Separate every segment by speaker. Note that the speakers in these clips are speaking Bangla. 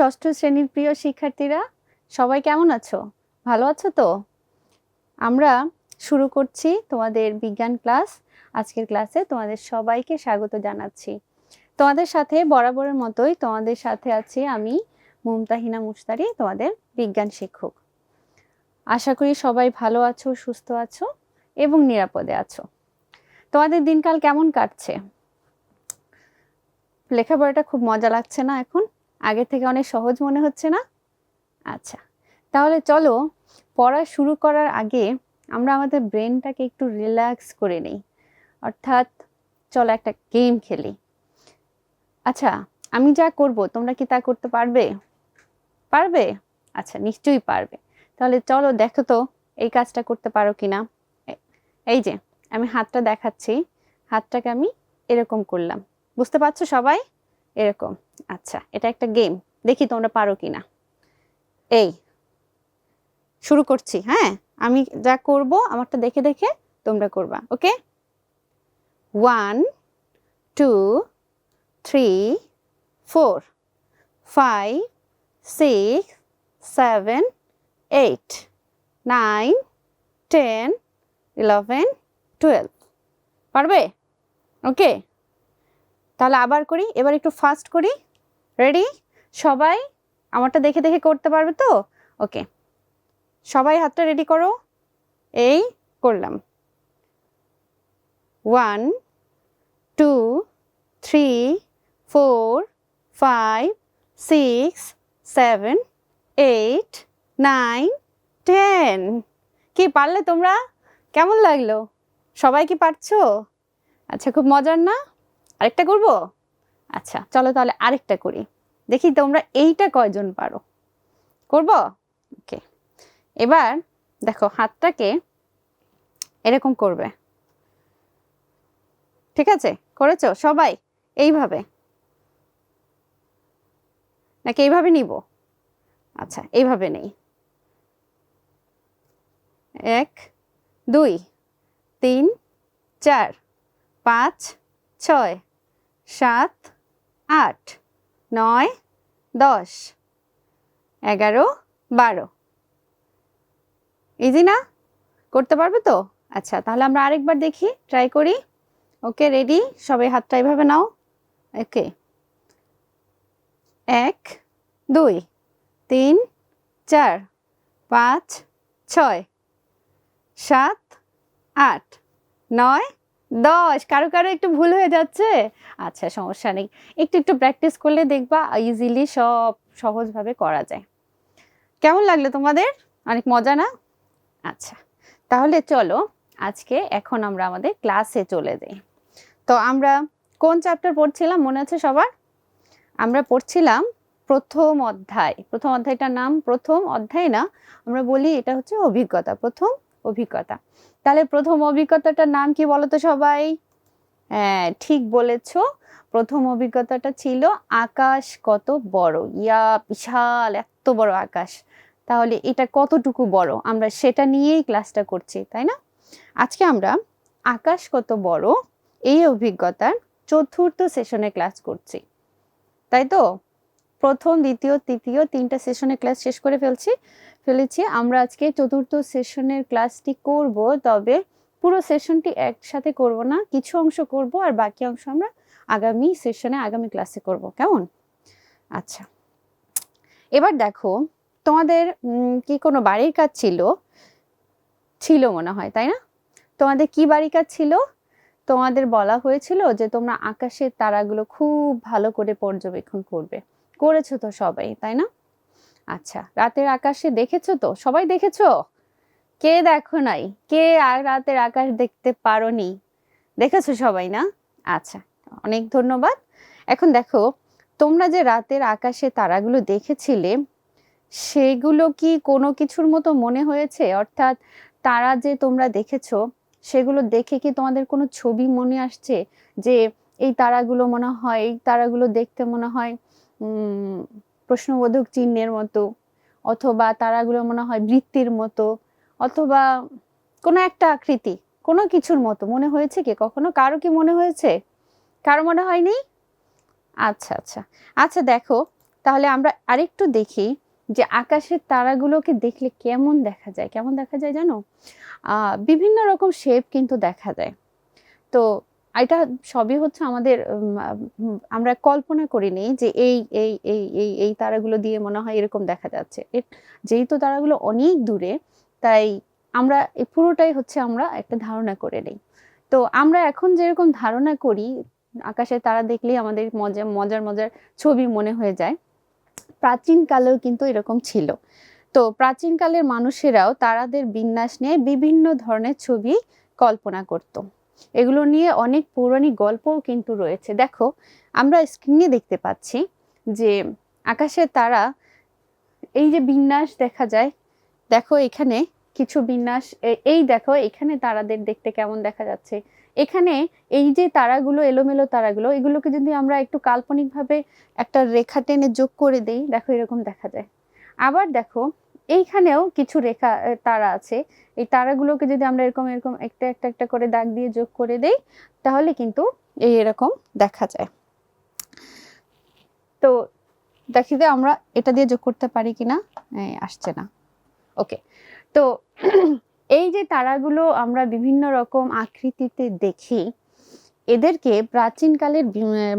Speaker 1: ষষ্ঠ শ্রেণীর প্রিয় শিক্ষার্থীরা সবাই কেমন আছো ভালো আছো তো আমরা শুরু করছি তোমাদের বিজ্ঞান ক্লাস আজকের ক্লাসে তোমাদের সবাইকে স্বাগত জানাচ্ছি তোমাদের সাথে বরাবরের মতোই তোমাদের সাথে আছি আমি মুমতাহিনা মুস্তারি তোমাদের বিজ্ঞান শিক্ষক আশা করি সবাই ভালো আছো সুস্থ আছো এবং নিরাপদে আছো তোমাদের দিনকাল কেমন কাটছে লেখাপড়াটা খুব মজা লাগছে না এখন আগের থেকে অনেক সহজ মনে হচ্ছে না আচ্ছা তাহলে চলো পড়া শুরু করার আগে আমরা আমাদের ব্রেনটাকে একটু রিল্যাক্স করে নিই অর্থাৎ চলো একটা গেম খেলি আচ্ছা আমি যা করব তোমরা কি তা করতে পারবে পারবে আচ্ছা নিশ্চয়ই পারবে তাহলে চলো দেখো তো এই কাজটা করতে পারো কি না এই যে আমি হাতটা দেখাচ্ছি হাতটাকে আমি এরকম করলাম বুঝতে পারছো সবাই এরকম আচ্ছা এটা একটা গেম দেখি তোমরা পারো কি না এই শুরু করছি হ্যাঁ আমি যা করব আমারটা দেখে দেখে তোমরা করবা okay one two three four five six seven eight nine ten eleven twelve পারবে ওকে তাহলে আবার করি এবার একটু ফাস্ট করি রেডি সবাই আমারটা দেখে দেখে করতে পারবে তো ওকে সবাই হাতটা রেডি করো এই করলাম one two three four five six seven eight nine ten কি পারলে তোমরা কেমন লাগলো সবাই কি পারছো আচ্ছা খুব মজার না আরেকটা করব আচ্ছা চলো তাহলে আরেকটা করি দেখি তোমরা এইটা কয়জন পারো করব ওকে এবার দেখো হাতটাকে এরকম করবে ঠিক আছে করেছ সবাই এইভাবে নাকি এইভাবে নিব আচ্ছা এইভাবে নেই এক দুই তিন চার পাঁচ ছয় সাত আট নয় দশ এগারো বারো ইজি না করতে পারবে তো আচ্ছা তাহলে আমরা আরেকবার দেখি ট্রাই করি ওকে রেডি সবাই হাতটা এভাবে নাও ওকে এক দুই তিন চার পাঁচ ছয় সাত আট নয় দশ কারো কারো একটু ভুল হয়ে যাচ্ছে আচ্ছা সমস্যা নেই একটু একটু প্র্যাকটিস করলে দেখবা ইজিলি সব সহজভাবে করা যায় কেমন লাগলো তোমাদের অনেক মজা না আচ্ছা তাহলে চলো আজকে এখন আমরা আমাদের ক্লাসে চলে যাই তো আমরা কোন চ্যাপ্টার পড়ছিলাম মনে আছে সবার আমরা পড়ছিলাম প্রথম অধ্যায় প্রথম অধ্যায়টার নাম প্রথম অধ্যায় না আমরা বলি এটা হচ্ছে অভিজ্ঞতা প্রথম অভিজ্ঞতা তাহলে প্রথম অভিজ্ঞতাটার নাম কি বলতো সবাই হ্যাঁ ঠিক বলেছ প্রথম অভিজ্ঞতাটা ছিল আকাশ কত বড় ইয়া বিশাল এত বড় আকাশ তাহলে এটা কতটুকু বড় আমরা সেটা নিয়েই ক্লাসটা করছি তাই না আজকে আমরা আকাশ কত বড় এই অভিজ্ঞতার চতুর্থ সেশনে ক্লাস করছি তাই তো প্রথম দ্বিতীয় তৃতীয় তিনটা সেশনের ক্লাস শেষ করে ফেলছি ফেলেছি আমরা আজকে চতুর্থ সেশনের ক্লাসটি করব তবে পুরো সেশনটি একসাথে করব না কিছু অংশ করব আর বাকি অংশ আমরা আগামী সেশনে আগামী ক্লাসে করব কেমন আচ্ছা এবার দেখো তোমাদের কি কোনো বাড়ির কাজ ছিল ছিল মনে হয় তাই না তোমাদের কি বাড়ির কাজ ছিল তোমাদের বলা হয়েছিল যে তোমরা আকাশের তারাগুলো খুব ভালো করে পর্যবেক্ষণ করবে করেছো তো সবাই তাই না আচ্ছা রাতের আকাশে দেখেছো তো সবাই দেখেছো কে দেখো নাই কে আর রাতের আকাশ দেখতে পারোনি দেখেছো সবাই না আচ্ছা অনেক ধন্যবাদ এখন দেখো তোমরা যে রাতের আকাশে তারাগুলো দেখেছিলে সেগুলো কি কোনো কিছুর মতো মনে হয়েছে অর্থাৎ তারা যে তোমরা দেখেছো সেগুলো দেখে কি তোমাদের কোনো ছবি মনে আসছে যে এই তারাগুলো মনে হয় এই তারাগুলো দেখতে মনে হয় প্রশ্নবোধক চিহ্নের মতো অথবা তারাগুলো মনে হয় বৃত্তির মতো অথবা কোনো একটা আকৃতি কোনো কিছুর মতো মনে হয়েছে কি কখনো কারো কি মনে হয়েছে কারো মনে হয়নি আচ্ছা আচ্ছা আচ্ছা দেখো তাহলে আমরা আরেকটু দেখি যে আকাশের তারাগুলোকে দেখলে কেমন দেখা যায় কেমন দেখা যায় জানো বিভিন্ন রকম শেপ কিন্তু দেখা যায় তো এটা সবই হচ্ছে আমাদের আমরা কল্পনা করিনি যে এই এই এই এই এই তারাগুলো দিয়ে মনে হয় এরকম দেখা যাচ্ছে যেহেতু তারাগুলো অনেক দূরে তাই আমরা এই পুরোটাই হচ্ছে আমরা একটা ধারণা করে নেই তো আমরা এখন যেরকম ধারণা করি আকাশে তারা দেখলেই আমাদের মজা মজার মজার ছবি মনে হয়ে যায় প্রাচীন কালেও কিন্তু এরকম ছিল তো প্রাচীনকালের মানুষেরাও তারাদের বিন্যাস নিয়ে বিভিন্ন ধরনের ছবি কল্পনা করতো এগুলো নিয়ে অনেক পৌরাণিক গল্পও কিন্তু রয়েছে দেখো আমরা স্ক্রিনে দেখতে পাচ্ছি যে আকাশে তারা এই যে বিন্যাস দেখা যায় দেখো এখানে কিছু বিন্যাস এই দেখো এখানে তারাদের দেখতে কেমন দেখা যাচ্ছে এখানে এই যে তারাগুলো এলোমেলো তারাগুলো এগুলোকে যদি আমরা একটু কাল্পনিকভাবে একটা রেখা টেনে যোগ করে দেই দেখো এরকম দেখা যায় আবার দেখো এইখানেও কিছু রেখা তারা আছে এই তারাগুলোকে যদি আমরা এরকম এরকম একটা একটা একটা করে দাগ দিয়ে যোগ করে দেই তাহলে কিন্তু এই এরকম দেখা যায় তো দেখি যে আমরা এটা দিয়ে যোগ করতে পারি কিনা আসছে না ওকে তো এই যে তারাগুলো আমরা বিভিন্ন রকম আকৃতিতে দেখি এদেরকে প্রাচীনকালের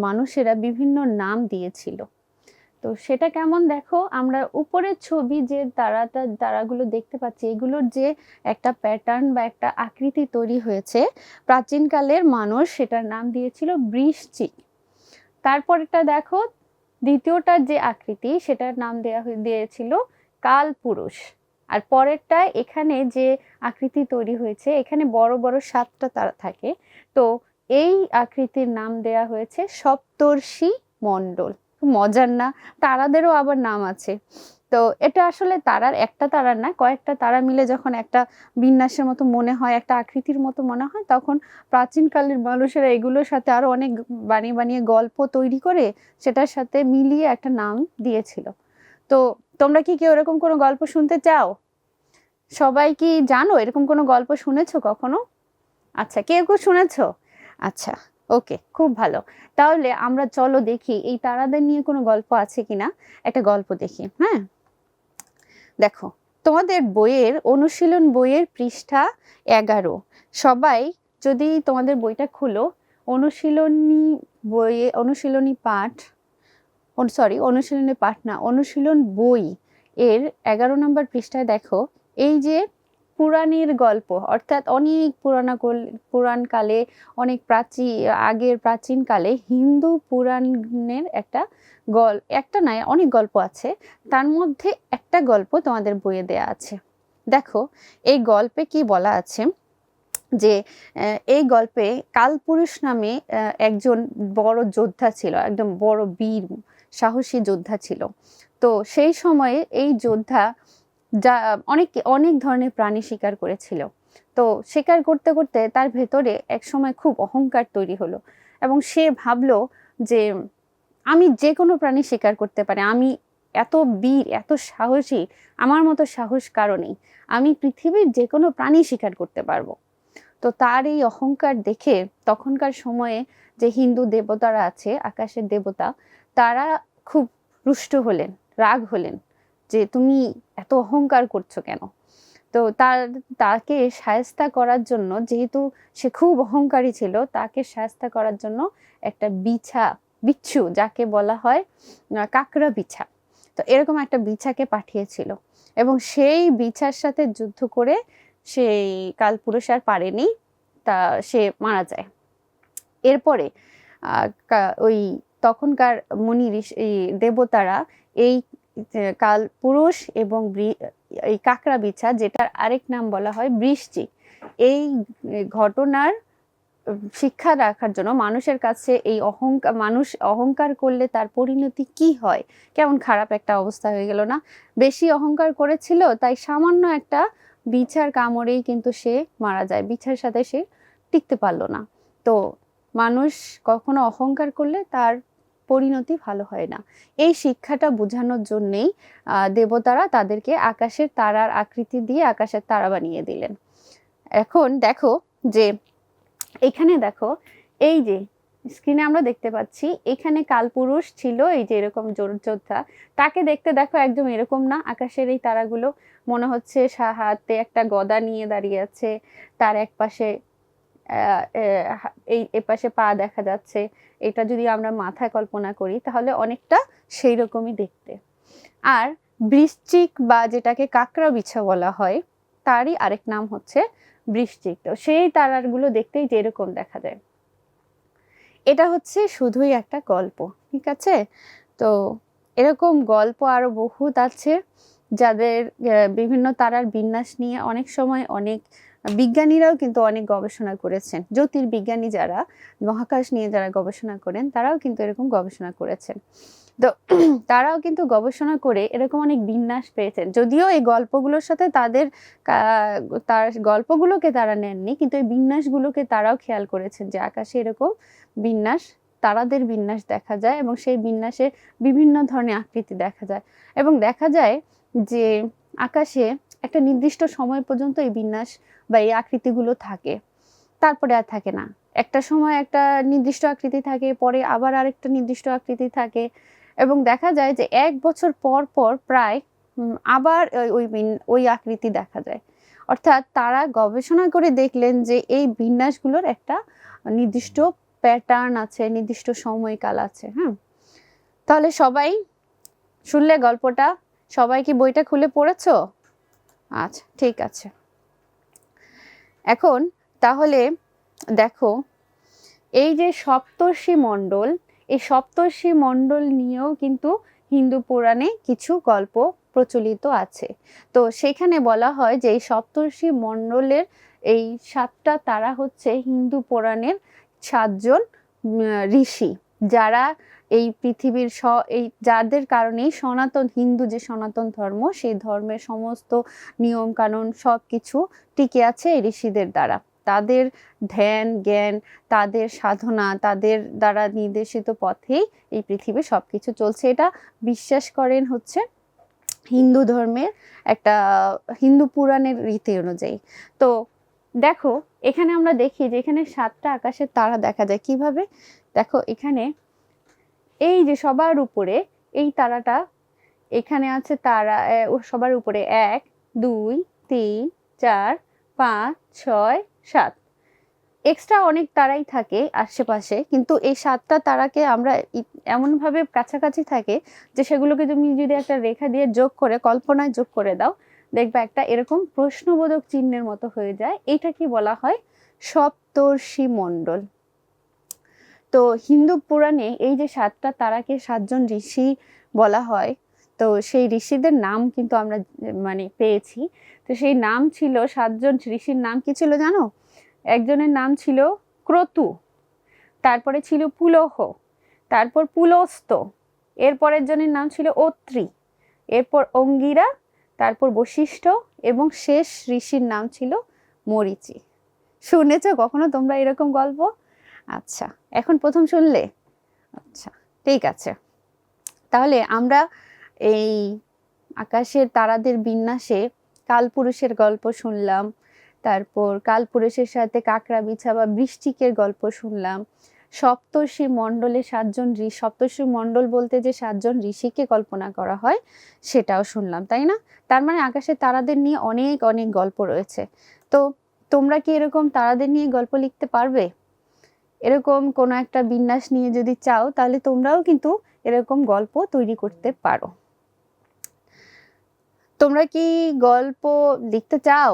Speaker 1: মানুষেরা বিভিন্ন নাম দিয়েছিল তো সেটা কেমন দেখো আমরা উপরের ছবি যে তারাটা তারাগুলো দেখতে পাচ্ছি এগুলোর যে একটা প্যাটার্ন বা একটা আকৃতি তৈরি হয়েছে প্রাচীনকালের মানুষ সেটার নাম দিয়েছিল বৃষ্টি তারপরেটা দেখো দ্বিতীয়টার যে আকৃতি সেটার নাম দেওয়া দিয়েছিল কালপুরুষ আর পরেরটা এখানে যে আকৃতি তৈরি হয়েছে এখানে বড় বড় সাতটা তারা থাকে তো এই আকৃতির নাম দেয়া হয়েছে সপ্তর্ষি মণ্ডল মজার না তারাদেরও আবার নাম আছে তো এটা আসলে তারার একটা তারার না কয়েকটা তারা মিলে যখন একটা বিন্যাসের মতো মনে হয় একটা আকৃতির মতো মনে হয় তখন প্রাচীনকালের মানুষেরা এগুলোর সাথে আরও অনেক বানিয়ে বানিয়ে গল্প তৈরি করে সেটার সাথে মিলিয়ে একটা নাম দিয়েছিল তো তোমরা কি কেউ এরকম কোনো গল্প শুনতে চাও সবাই কি জানো এরকম কোনো গল্প শুনেছো কখনো আচ্ছা কেউ কেউ শুনেছো আচ্ছা ওকে খুব ভালো তাহলে আমরা চলো দেখি এই তারাদের নিয়ে কোনো গল্প আছে কিনা একটা গল্প দেখি হ্যাঁ দেখো তোমাদের বইয়ের অনুশীলন বইয়ের পৃষ্ঠা এগারো সবাই যদি তোমাদের বইটা খুলো অনুশীলনী বইয়ে অনুশীলনী পাঠ সরি অনুশীলনী পাঠ না অনুশীলন বই এর এগারো নম্বর পৃষ্ঠায় দেখো এই যে পুরাণের গল্প অর্থাৎ অনেক পুরানা পুরাণকালে অনেক প্রাচীন আগের প্রাচীনকালে হিন্দু পুরাণের একটা গল একটা নয় অনেক গল্প আছে তার মধ্যে একটা গল্প তোমাদের বইয়ে দেয়া আছে দেখো এই গল্পে কি বলা আছে যে এই গল্পে কালপুরুষ নামে একজন বড় যোদ্ধা ছিল একদম বড় বীর সাহসী যোদ্ধা ছিল তো সেই সময়ে এই যোদ্ধা যা অনেক অনেক ধরনের প্রাণী শিকার করেছিল তো শিকার করতে করতে তার ভেতরে এক সময় খুব অহংকার তৈরি হলো এবং সে ভাবলো যে আমি যে কোনো প্রাণী শিকার করতে পারে আমি এত বীর এত সাহসী আমার মতো সাহস কারণেই আমি পৃথিবীর যে কোনো প্রাণী শিকার করতে পারবো তো তার এই অহংকার দেখে তখনকার সময়ে যে হিন্দু দেবতারা আছে আকাশের দেবতা তারা খুব রুষ্ট হলেন রাগ হলেন যে তুমি এত অহংকার করছো কেন তো তার তাকে সায়স্তা করার জন্য যেহেতু সে খুব অহংকারী ছিল তাকে সায়স্তা করার জন্য একটা বিছা বিচ্ছু যাকে বলা হয় কাকড়া বিছা তো এরকম একটা বিছাকে পাঠিয়েছিল এবং সেই বিছার সাথে যুদ্ধ করে সেই কালপুরুষ আর পারেনি তা সে মারা যায় এরপরে ওই তখনকার মুনি দেবতারা এই কাল পুরুষ এবং এই কাঁকড়া বিছা যেটার আরেক নাম বলা হয় বৃষ্টি এই ঘটনার শিক্ষা রাখার জন্য মানুষের কাছে এই অহংকার মানুষ অহংকার করলে তার পরিণতি কি হয় কেমন খারাপ একটা অবস্থা হয়ে গেল না বেশি অহংকার করেছিল তাই সামান্য একটা বিছার কামড়েই কিন্তু সে মারা যায় বিছার সাথে সে টিকতে পারলো না তো মানুষ কখনো অহংকার করলে তার পরিণতি ভালো হয় না এই শিক্ষাটা বোঝানোর জন্যেই দেবতারা তাদেরকে আকাশের তারার আকৃতি দিয়ে আকাশের তারা বানিয়ে দিলেন এখন দেখো যে এখানে দেখো এই যে স্ক্রিনে আমরা দেখতে পাচ্ছি এখানে কালপুরুষ ছিল এই যে এরকম যোদ্ধা তাকে দেখতে দেখো একদম এরকম না আকাশের এই তারাগুলো মনে হচ্ছে হাতে একটা গদা নিয়ে দাঁড়িয়ে আছে তার এক পাশে এই এপাশে পা দেখা যাচ্ছে এটা যদি আমরা মাথায় কল্পনা করি তাহলে অনেকটা সেই রকমই দেখতে আর বৃশ্চিক বা যেটাকে কাঁকড়া বিছা বলা হয় তারই আরেক নাম হচ্ছে বৃশ্চিক তো সেই গুলো দেখতেই যেরকম দেখা যায় এটা হচ্ছে শুধুই একটা গল্প ঠিক আছে তো এরকম গল্প আরও বহুত আছে যাদের বিভিন্ন তারার বিন্যাস নিয়ে অনেক সময় অনেক বিজ্ঞানীরাও কিন্তু অনেক গবেষণা করেছেন জ্যোতির্বিজ্ঞানী যারা মহাকাশ নিয়ে যারা গবেষণা করেন তারাও কিন্তু এরকম গবেষণা করেছেন তো তারাও কিন্তু গবেষণা করে এরকম অনেক বিন্যাস পেয়েছেন যদিও এই গল্পগুলোর সাথে তাদের তার গল্পগুলোকে তারা নেননি কিন্তু এই বিন্যাসগুলোকে তারাও খেয়াল করেছেন যে আকাশে এরকম বিন্যাস তারাদের বিন্যাস দেখা যায় এবং সেই বিন্যাসে বিভিন্ন ধরনের আকৃতি দেখা যায় এবং দেখা যায় যে আকাশে একটা নির্দিষ্ট সময় পর্যন্ত এই বিন্যাস বা এই আকৃতিগুলো থাকে তারপরে আর থাকে না একটা সময় একটা নির্দিষ্ট আকৃতি থাকে পরে আবার আরেকটা নির্দিষ্ট আকৃতি থাকে এবং দেখা যায় যে এক বছর পর পর প্রায় আবার ওই ওই আকৃতি দেখা যায় অর্থাৎ তারা গবেষণা করে দেখলেন যে এই বিন্যাসগুলোর একটা নির্দিষ্ট প্যাটার্ন আছে নির্দিষ্ট সময়কাল আছে হ্যাঁ তাহলে সবাই শুনলে গল্পটা সবাই কি বইটা খুলে পড়েছো আচ্ছা ঠিক আছে এখন তাহলে দেখো এই যে সপ্তর্ষি মণ্ডল এই সপ্তর্ষি মণ্ডল নিয়েও কিন্তু হিন্দু পুরাণে কিছু গল্প প্রচলিত আছে তো সেখানে বলা হয় যে এই সপ্তর্ষি মণ্ডলের এই সাতটা তারা হচ্ছে হিন্দু পুরাণের সাতজন ঋষি যারা এই পৃথিবীর স এই যাদের কারণেই সনাতন হিন্দু যে সনাতন ধর্ম সেই ধর্মের সমস্ত নিয়মকানুন সব কিছু টিকে আছে এই ঋষিদের দ্বারা তাদের ধ্যান জ্ঞান তাদের সাধনা তাদের দ্বারা নির্দেশিত পথেই এই পৃথিবী সব কিছু চলছে এটা বিশ্বাস করেন হচ্ছে হিন্দু ধর্মের একটা হিন্দু পুরাণের রীতি অনুযায়ী তো দেখো এখানে আমরা দেখি যে এখানে সাতটা আকাশের তারা দেখা যায় কিভাবে দেখো এখানে এই যে সবার উপরে এই তারাটা এখানে আছে তারা সবার উপরে এক দুই তিন চার পাঁচ ছয় সাত এক্সট্রা অনেক তারাই থাকে আশেপাশে কিন্তু এই সাতটা তারাকে আমরা এমনভাবে কাছাকাছি থাকে যে সেগুলোকে তুমি যদি একটা রেখা দিয়ে যোগ করে কল্পনায় যোগ করে দাও দেখবে একটা এরকম প্রশ্নবোধক চিহ্নের মতো হয়ে যায় এটা কি বলা হয় সপ্তর্ষি মণ্ডল তো হিন্দু পুরাণে এই যে সাতটা তারাকে সাতজন ঋষি বলা হয় তো সেই ঋষিদের নাম কিন্তু আমরা মানে পেয়েছি তো সেই নাম ছিল সাতজন ঋষির নাম কি ছিল জানো একজনের নাম ছিল ক্রতু তারপরে ছিল পুলহ তারপর পুলস্ত এরপরের জনের নাম ছিল অত্রি এরপর অঙ্গিরা তারপর বশিষ্ঠ এবং শেষ ঋষির নাম ছিল মরিচি শুনেছ কখনো তোমরা এরকম গল্প আচ্ছা এখন প্রথম শুনলে আচ্ছা ঠিক আছে তাহলে আমরা এই আকাশের তারাদের বিন্যাসে কালপুরুষের গল্প শুনলাম তারপর কালপুরুষের সাথে কাঁকড়া বিছা বা বৃষ্টিকের গল্প শুনলাম সপ্তর্ষি মণ্ডলে সাতজন সপ্তর্ষি মণ্ডল বলতে যে সাতজন ঋষিকে কল্পনা করা হয় সেটাও শুনলাম তাই না তার মানে আকাশে তারাদের নিয়ে অনেক অনেক গল্প রয়েছে তো তোমরা কি এরকম তারাদের নিয়ে গল্প লিখতে পারবে এরকম কোনো একটা বিন্যাস নিয়ে যদি চাও তাহলে তোমরাও কিন্তু এরকম গল্প তৈরি করতে পারো তোমরা কি গল্প লিখতে চাও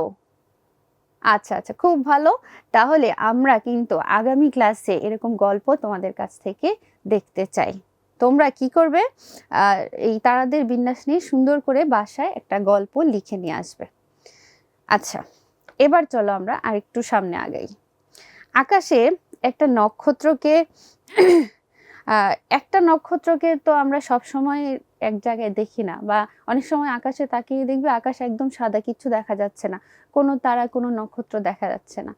Speaker 1: আচ্ছা আচ্ছা খুব ভালো তাহলে আমরা কিন্তু আগামী ক্লাসে এরকম গল্প তোমাদের কাছ থেকে দেখতে চাই তোমরা কি করবে এই তারাদের বিন্যাস নিয়ে সুন্দর করে বাসায় একটা গল্প লিখে নিয়ে আসবে আচ্ছা এবার চলো আমরা আরেকটু সামনে আগাই আকাশে একটা নক্ষত্রকে একটা নক্ষত্রকে তো আমরা সব সময় এক জায়গায় দেখি না বা অনেক সময় আকাশে তাকিয়ে দেখবে আকাশ একদম সাদা কিছু দেখা যাচ্ছে না কোনো তারা কোনো নক্ষত্র দেখা যাচ্ছে না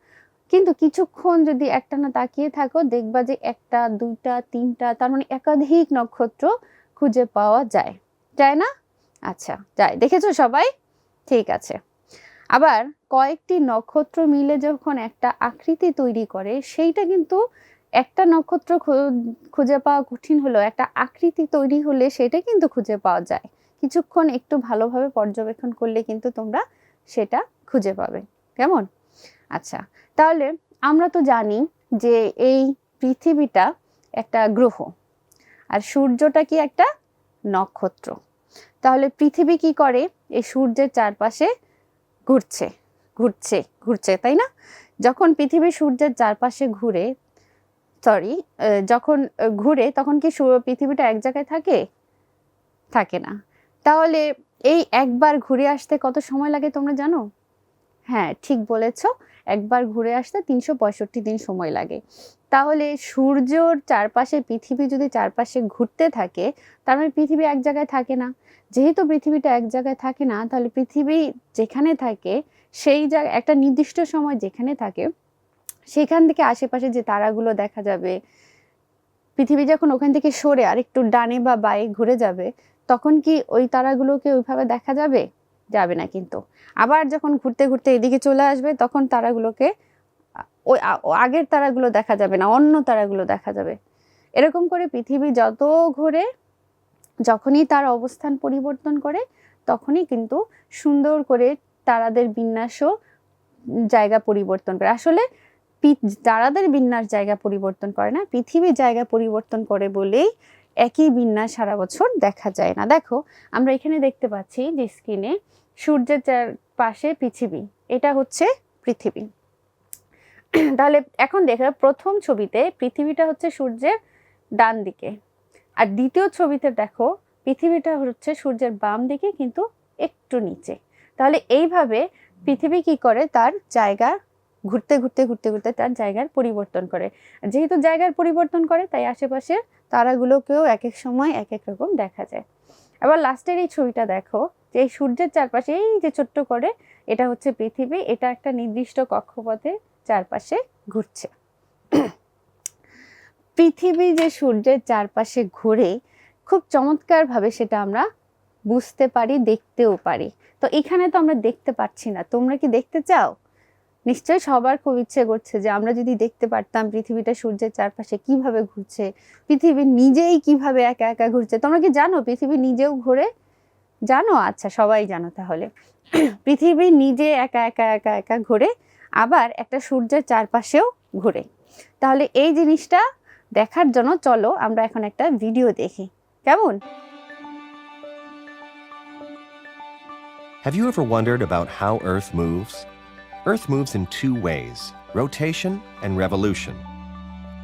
Speaker 1: কিন্তু কিছুক্ষণ যদি একটা না তাকিয়ে থাকো দেখবা যে একটা দুইটা তিনটা তার মানে একাধিক নক্ষত্র খুঁজে পাওয়া যায় যায় না আচ্ছা যায় দেখেছো সবাই ঠিক আছে আবার কয়েকটি নক্ষত্র মিলে যখন একটা আকৃতি তৈরি করে সেইটা কিন্তু একটা নক্ষত্র খুঁজে পাওয়া কঠিন হলেও একটা আকৃতি তৈরি হলে সেটা কিন্তু খুঁজে পাওয়া যায় কিছুক্ষণ একটু ভালোভাবে পর্যবেক্ষণ করলে কিন্তু তোমরা সেটা খুঁজে পাবে কেমন আচ্ছা তাহলে আমরা তো জানি যে এই পৃথিবীটা একটা গ্রহ আর সূর্যটা কি একটা নক্ষত্র তাহলে পৃথিবী কি করে এই সূর্যের চারপাশে ঘুরছে ঘুরছে ঘুরছে তাই না যখন পৃথিবী সূর্যের চারপাশে ঘুরে সরি যখন ঘুরে তখন কি পৃথিবীটা এক জায়গায় থাকে থাকে না তাহলে এই একবার ঘুরে আসতে কত সময় লাগে তোমরা জানো হ্যাঁ ঠিক বলেছো একবার ঘুরে আসতে তিনশো পঁয়ষট্টি দিন সময় লাগে তাহলে সূর্যর চারপাশে পৃথিবী যদি চারপাশে ঘুরতে থাকে তার মানে পৃথিবী এক জায়গায় থাকে না যেহেতু পৃথিবীটা এক জায়গায় থাকে না তাহলে পৃথিবী যেখানে থাকে সেই জায়গা একটা নির্দিষ্ট সময় যেখানে থাকে সেখান থেকে আশেপাশে যে তারাগুলো দেখা যাবে পৃথিবী যখন ওখান থেকে সরে আর একটু ডানে বা বায়ে ঘুরে যাবে তখন কি ওই তারাগুলোকে ওইভাবে দেখা যাবে যাবে না কিন্তু আবার যখন ঘুরতে ঘুরতে এদিকে চলে আসবে তখন তারাগুলোকে ওই আগের তারাগুলো দেখা যাবে না অন্য তারাগুলো দেখা যাবে এরকম করে পৃথিবী যত ঘুরে যখনই তার অবস্থান পরিবর্তন করে তখনই কিন্তু সুন্দর করে তারাদের বিন্যাসও জায়গা পরিবর্তন করে আসলে তারাদের বিন্যাস জায়গা পরিবর্তন করে না পৃথিবীর জায়গা পরিবর্তন করে বলেই একই বিন্যাস সারা বছর দেখা যায় না দেখো আমরা এখানে দেখতে পাচ্ছি যে স্ক্রিনে সূর্যের চার পাশে পৃথিবী এটা হচ্ছে পৃথিবী তাহলে এখন দেখো প্রথম ছবিতে পৃথিবীটা হচ্ছে সূর্যের ডান দিকে আর দ্বিতীয় ছবিতে দেখো পৃথিবীটা হচ্ছে সূর্যের বাম দিকে কিন্তু একটু নিচে তাহলে এইভাবে পৃথিবী কি করে তার জায়গা ঘুরতে ঘুরতে ঘুরতে ঘুরতে তার জায়গার পরিবর্তন করে যেহেতু জায়গার পরিবর্তন করে তাই আশেপাশের তারাগুলোকেও এক এক সময় এক এক রকম দেখা যায় আবার লাস্টের এই ছবিটা দেখো যে এই সূর্যের চারপাশে এই যে ছোট্ট করে এটা হচ্ছে পৃথিবী এটা একটা নির্দিষ্ট কক্ষপথে চারপাশে ঘুরছে পৃথিবী যে সূর্যের চারপাশে ঘুরে খুব চমৎকারভাবে সেটা আমরা বুঝতে পারি দেখতেও পারি তো এখানে তো আমরা দেখতে পাচ্ছি না তোমরা কি দেখতে চাও নিশ্চয়ই সবার খুব ইচ্ছে করছে যে আমরা যদি দেখতে পারতাম পৃথিবীটা সূর্যের চারপাশে কিভাবে ঘুরছে পৃথিবী নিজেই কিভাবে একা একা ঘুরছে তোমরা কি জানো পৃথিবী নিজেও ঘুরে জানো আচ্ছা সবাই জানো তাহলে পৃথিবী নিজে একা একা একা একা ঘুরে আবার একটা সূর্যের চারপাশেও ঘুরে তাহলে এই জিনিসটা দেখার জন্য চলো আমরা এখন একটা ভিডিও দেখি কেমন
Speaker 2: Have you ever wondered about how Earth moves? Earth moves in two ways, rotation and revolution.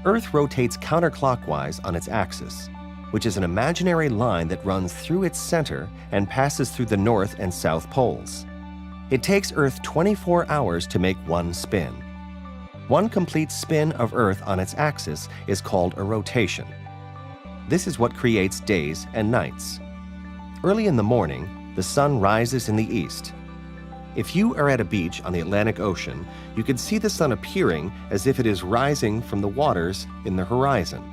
Speaker 2: Earth rotates counterclockwise on its axis, which is an imaginary line that runs through its center and passes through the north and south poles. It takes Earth 24 hours to make one spin. One complete spin of Earth on its axis is called a rotation. This is what creates days and nights. Early in the morning, the sun rises in the east if you are at a beach on the Atlantic Ocean, you can see the sun appearing as if it is rising from the waters in the horizon.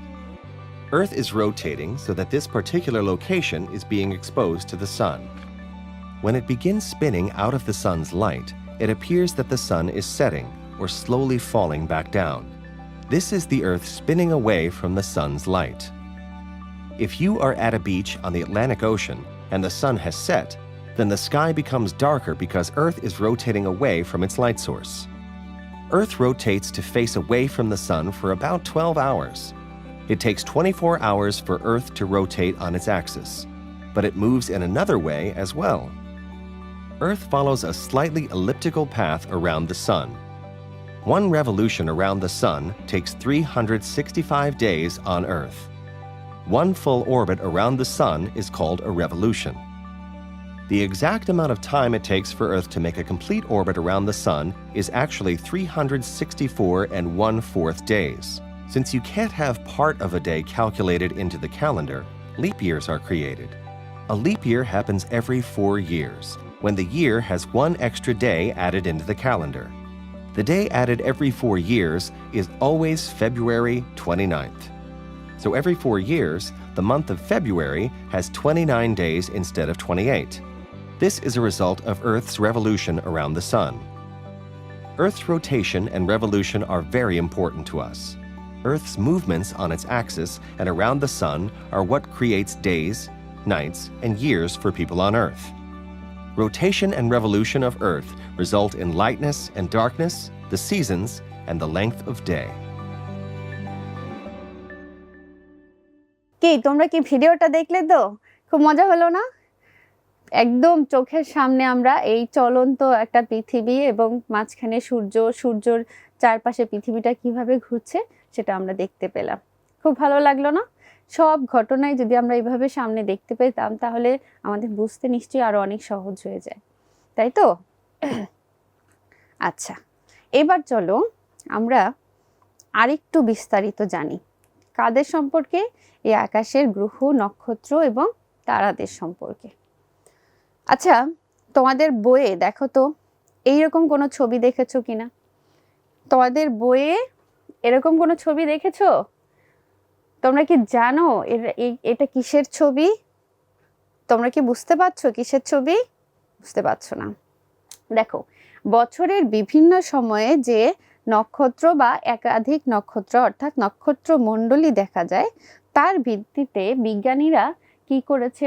Speaker 2: Earth is rotating so that this particular location is being exposed to the sun. When it begins spinning out of the sun's light, it appears that the sun is setting or slowly falling back down. This is the Earth spinning away from the sun's light. If you are at a beach on the Atlantic Ocean and the sun has set, then the sky becomes darker because Earth is rotating away from its light source. Earth rotates to face away from the Sun for about 12 hours. It takes 24 hours for Earth to rotate on its axis, but it moves in another way as well. Earth follows a slightly elliptical path around the Sun. One revolution around the Sun takes 365 days on Earth. One full orbit around the Sun is called a revolution. The exact amount of time it takes for Earth to make a complete orbit around the Sun is actually 364 and 1 4th days. Since you can't have part of a day calculated into the calendar, leap years are created. A leap year happens every four years, when the year has one extra day added into the calendar. The day added every four years is always February 29th. So every four years, the month of February has 29 days instead of 28. This is a result of Earth's revolution around the Sun. Earth's rotation and revolution are very important to us. Earth's movements on its axis and around the Sun are what creates days, nights, and years for people on Earth. Rotation and revolution of Earth result in lightness and darkness, the seasons, and the length of day.
Speaker 1: কি তোমরা কি ভিডিওটা দেখলে তো খুব মজা হলো না একদম চোখের সামনে আমরা এই চলন্ত একটা পৃথিবী এবং মাঝখানে সূর্য সূর্যর চারপাশে পৃথিবীটা কিভাবে ঘুরছে সেটা আমরা দেখতে পেলাম খুব ভালো লাগলো না সব ঘটনায় যদি আমরা এইভাবে সামনে দেখতে পেতাম তাহলে আমাদের বুঝতে নিশ্চয়ই আরও অনেক সহজ হয়ে যায় তাই তো আচ্ছা এবার চলো আমরা আরেকটু বিস্তারিত জানি কাদের সম্পর্কে এই আকাশের গ্রহ নক্ষত্র এবং তারাদের সম্পর্কে আচ্ছা তোমাদের বইয়ে দেখো তো এইরকম কোনো ছবি দেখেছো কি না তোমাদের বইয়ে এরকম কোনো ছবি দেখেছো তোমরা কি জানো এটা কিসের ছবি তোমরা কি বুঝতে পারছো কিসের ছবি বুঝতে পারছো না দেখো বছরের বিভিন্ন সময়ে যে নক্ষত্র বা একাধিক নক্ষত্র অর্থাৎ নক্ষত্র মণ্ডলী দেখা যায় তার ভিত্তিতে বিজ্ঞানীরা কি করেছে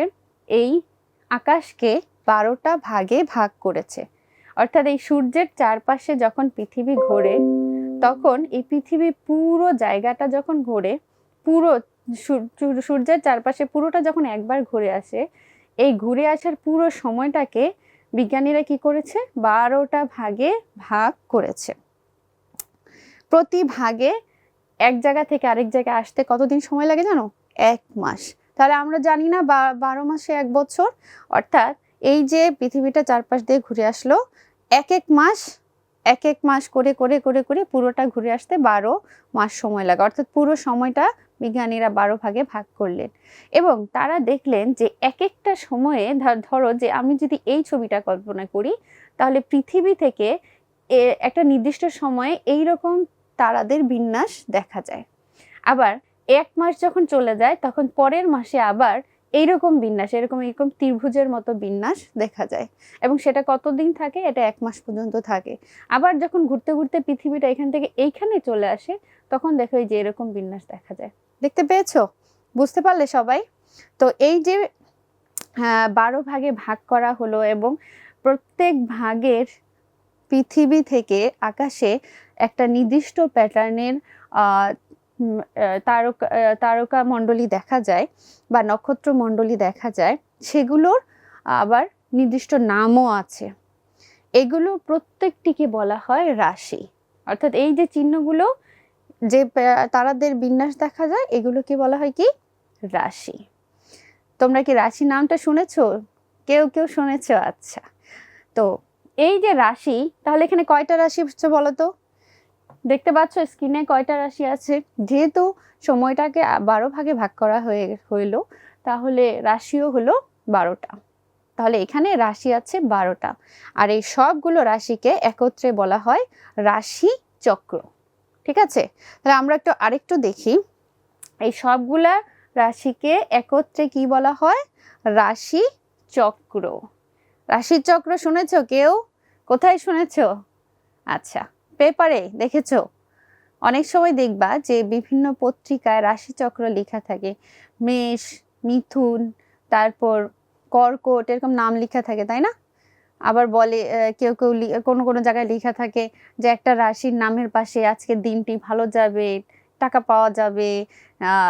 Speaker 1: এই আকাশকে বারোটা ভাগে ভাগ করেছে অর্থাৎ এই সূর্যের চারপাশে যখন পৃথিবী ঘোরে তখন এই পৃথিবী পুরো জায়গাটা যখন ঘোরে পুরো সূর্যের চারপাশে পুরোটা যখন একবার ঘুরে আসে এই ঘুরে আসার পুরো সময়টাকে বিজ্ঞানীরা কি করেছে বারোটা ভাগে ভাগ করেছে প্রতি ভাগে এক জায়গা থেকে আরেক জায়গায় আসতে কতদিন সময় লাগে জানো এক মাস তাহলে আমরা জানি না বারো মাসে এক বছর অর্থাৎ এই যে পৃথিবীটা চারপাশ দিয়ে ঘুরে আসলো এক এক মাস এক এক মাস করে করে করে করে পুরোটা ঘুরে আসতে বারো মাস সময় লাগে অর্থাৎ পুরো সময়টা বিজ্ঞানীরা বারো ভাগে ভাগ করলেন এবং তারা দেখলেন যে এক একটা সময়ে ধরো যে আমি যদি এই ছবিটা কল্পনা করি তাহলে পৃথিবী থেকে একটা নির্দিষ্ট সময়ে এই রকম তারাদের বিন্যাস দেখা যায় আবার এক মাস যখন চলে যায় তখন পরের মাসে আবার এইরকম বিন্যাস এরকম এরকম ত্রিভুজের মতো বিন্যাস দেখা যায় এবং সেটা কতদিন থাকে এটা এক মাস পর্যন্ত থাকে আবার যখন ঘুরতে ঘুরতে পৃথিবীটা এখান থেকে এইখানে চলে আসে তখন দেখো যে এরকম বিন্যাস দেখা যায় দেখতে পেয়েছো বুঝতে পারলে সবাই তো এই যে বারো ভাগে ভাগ করা হলো এবং প্রত্যেক ভাগের পৃথিবী থেকে আকাশে একটা নির্দিষ্ট প্যাটার্নের তারকা তারকা মণ্ডলী দেখা যায় বা নক্ষত্র মণ্ডলী দেখা যায় সেগুলোর আবার নির্দিষ্ট নামও আছে এগুলো প্রত্যেকটিকে বলা হয় রাশি অর্থাৎ এই যে চিহ্নগুলো যে তারাদের বিন্যাস দেখা যায় এগুলোকে বলা হয় কি রাশি তোমরা কি রাশি নামটা শুনেছ কেউ কেউ শুনেছ আচ্ছা তো এই যে রাশি তাহলে এখানে কয়টা রাশি হচ্ছে বলো তো দেখতে পাচ্ছ স্কিনে কয়টা রাশি আছে যেহেতু সময়টাকে বারো ভাগে ভাগ করা হয়ে হইল তাহলে রাশিও হলো বারোটা তাহলে এখানে রাশি আছে বারোটা আর এই সবগুলো রাশিকে একত্রে বলা হয় রাশি চক্র ঠিক আছে তাহলে আমরা একটু আরেকটু দেখি এই সবগুলা রাশিকে একত্রে কি বলা হয় রাশি চক্র রাশিচক্র শুনেছ কেউ কোথায় শুনেছ আচ্ছা পেপারে দেখেছো অনেক সময় দেখবা যে বিভিন্ন পত্রিকায় রাশিচক্র লেখা থাকে মেষ মিথুন তারপর কর্কট এরকম নাম লেখা থাকে তাই না আবার বলে কেউ কেউ কোনো কোনো জায়গায় লেখা থাকে যে একটা রাশির নামের পাশে আজকে দিনটি ভালো যাবে টাকা পাওয়া যাবে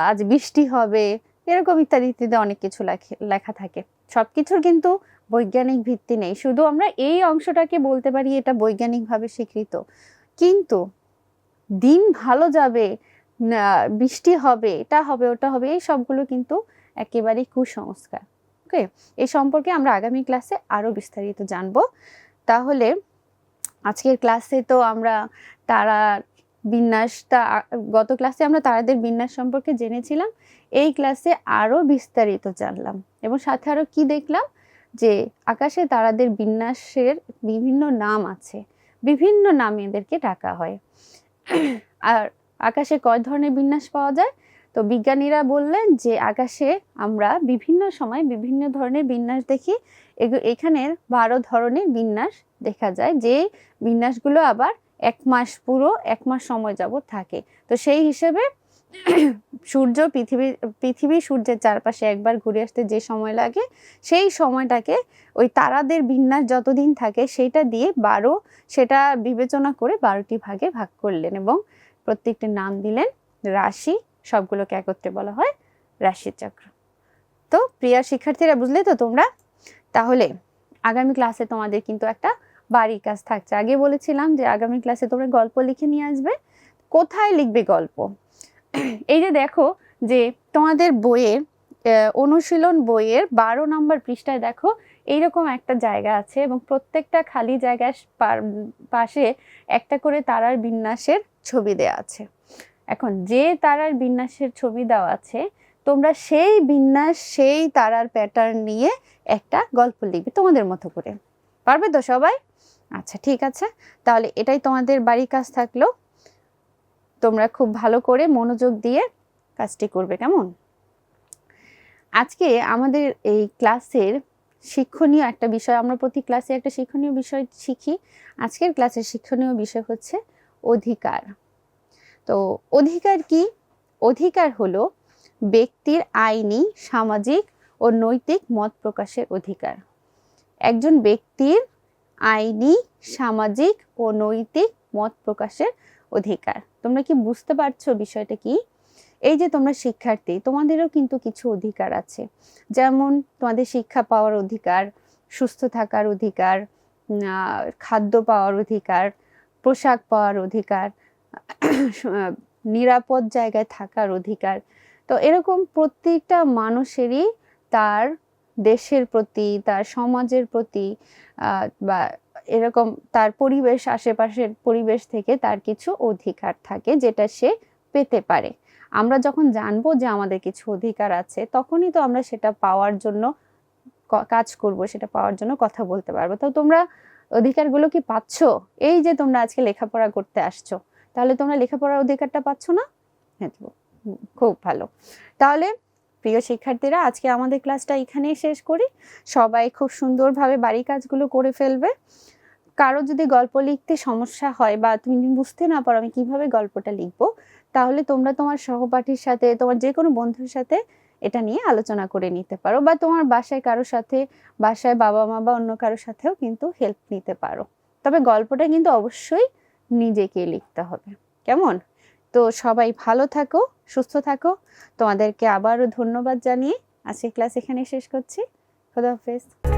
Speaker 1: আজ বৃষ্টি হবে এরকম ইত্যাদি ইত্যাদি অনেক কিছু লেখা থাকে সব কিছুর কিন্তু বৈজ্ঞানিক ভিত্তি নেই শুধু আমরা এই অংশটাকে বলতে পারি এটা বৈজ্ঞানিকভাবে স্বীকৃত কিন্তু দিন ভালো যাবে বৃষ্টি হবে এটা হবে ওটা হবে এই সবগুলো কিন্তু একেবারেই কুসংস্কার ওকে এই সম্পর্কে আমরা আগামী ক্লাসে আরও বিস্তারিত জানব তাহলে আজকের ক্লাসে তো আমরা তারা বিন্যাসটা গত ক্লাসে আমরা তারাদের বিন্যাস সম্পর্কে জেনেছিলাম এই ক্লাসে আরও বিস্তারিত জানলাম এবং সাথে আরও কি দেখলাম যে আকাশে তারাদের বিন্যাসের বিভিন্ন নাম আছে বিভিন্ন নামে এদেরকে ডাকা হয় আর আকাশে কয় ধরনের বিন্যাস পাওয়া যায় তো বিজ্ঞানীরা বললেন যে আকাশে আমরা বিভিন্ন সময় বিভিন্ন ধরনের বিন্যাস দেখি এখানে বারো ধরনের বিন্যাস দেখা যায় যে বিন্যাসগুলো আবার এক মাস পুরো এক মাস সময় যাবত থাকে তো সেই হিসেবে সূর্য পৃথিবী পৃথিবী সূর্যের চারপাশে একবার ঘুরে আসতে যে সময় লাগে সেই সময়টাকে ওই তারাদের বিন্যাস যতদিন থাকে সেইটা দিয়ে বারো সেটা বিবেচনা করে বারোটি ভাগে ভাগ করলেন এবং প্রত্যেকটি নাম দিলেন রাশি সবগুলোকে একত্রে বলা হয় রাশিচক্র তো প্রিয়া শিক্ষার্থীরা বুঝলে তো তোমরা তাহলে আগামী ক্লাসে তোমাদের কিন্তু একটা বাড়ির কাজ থাকছে আগে বলেছিলাম যে আগামী ক্লাসে তোমরা গল্প লিখে নিয়ে আসবে কোথায় লিখবে গল্প এই যে দেখো যে তোমাদের বইয়ের অনুশীলন বইয়ের বারো নম্বর পৃষ্ঠায় দেখো এইরকম একটা জায়গা আছে এবং প্রত্যেকটা খালি জায়গার পাশে একটা করে তারার বিন্যাসের ছবি দেওয়া আছে এখন যে তারার বিন্যাসের ছবি দেওয়া আছে তোমরা সেই বিন্যাস সেই তারার প্যাটার্ন নিয়ে একটা গল্প লিখবে তোমাদের মতো করে পারবে তো সবাই আচ্ছা ঠিক আছে তাহলে এটাই তোমাদের বাড়ির কাজ থাকলো তোমরা খুব ভালো করে মনোযোগ দিয়ে কাজটি করবে কেমন আজকে আমাদের এই ক্লাসের শিক্ষণীয় একটা বিষয় আমরা প্রতি ক্লাসে একটা শিক্ষণীয় বিষয় শিখি আজকের ক্লাসের শিক্ষণীয় বিষয় হচ্ছে অধিকার তো অধিকার কি অধিকার হলো ব্যক্তির আইনি সামাজিক ও নৈতিক মত প্রকাশের অধিকার একজন ব্যক্তির আইনি সামাজিক ও নৈতিক মত প্রকাশের অধিকার তোমরা কি বুঝতে পারছো বিষয়টা কি এই যে তোমরা শিক্ষার্থী তোমাদেরও কিন্তু কিছু অধিকার আছে যেমন তোমাদের শিক্ষা পাওয়ার অধিকার সুস্থ থাকার অধিকার খাদ্য পাওয়ার অধিকার পোশাক পাওয়ার অধিকার নিরাপদ জায়গায় থাকার অধিকার তো এরকম প্রত্যেকটা মানুষেরই তার দেশের প্রতি তার সমাজের প্রতি বা এরকম তার পরিবেশ আশেপাশের পরিবেশ থেকে তার কিছু অধিকার থাকে যেটা সে পেতে পারে আমরা যখন জানবো যে আমাদের কিছু অধিকার আছে তখনই তো আমরা সেটা পাওয়ার জন্য কাজ করব সেটা পাওয়ার জন্য কথা বলতে পারবো তো তোমরা অধিকারগুলো কি পাচ্ছ এই যে তোমরা আজকে লেখাপড়া করতে আসছো তাহলে তোমরা লেখাপড়ার অধিকারটা পাচ্ছ না হ্যাঁ, খুব ভালো তাহলে প্রিয় শিক্ষার্থীরা আজকে আমাদের ক্লাসটা এখানেই শেষ করি সবাই খুব সুন্দরভাবে বাড়ির কাজগুলো করে ফেলবে কারো যদি গল্প লিখতে সমস্যা হয় বা তুমি বুঝতে না পারো আমি কিভাবে গল্পটা লিখবো তাহলে তোমরা তোমার সহপাঠীর সাথে তোমার যে কোনো বন্ধুর সাথে এটা নিয়ে আলোচনা করে নিতে পারো বা তোমার বাসায় কারোর সাথে বাসায় বাবা মা বা অন্য কারোর সাথেও কিন্তু হেল্প নিতে পারো তবে গল্পটা কিন্তু অবশ্যই নিজেকে লিখতে হবে কেমন তো সবাই ভালো থাকো সুস্থ থাকো তোমাদেরকে আবারও ধন্যবাদ জানিয়ে আজকে ক্লাস এখানে শেষ করছি খোদা হাফেজ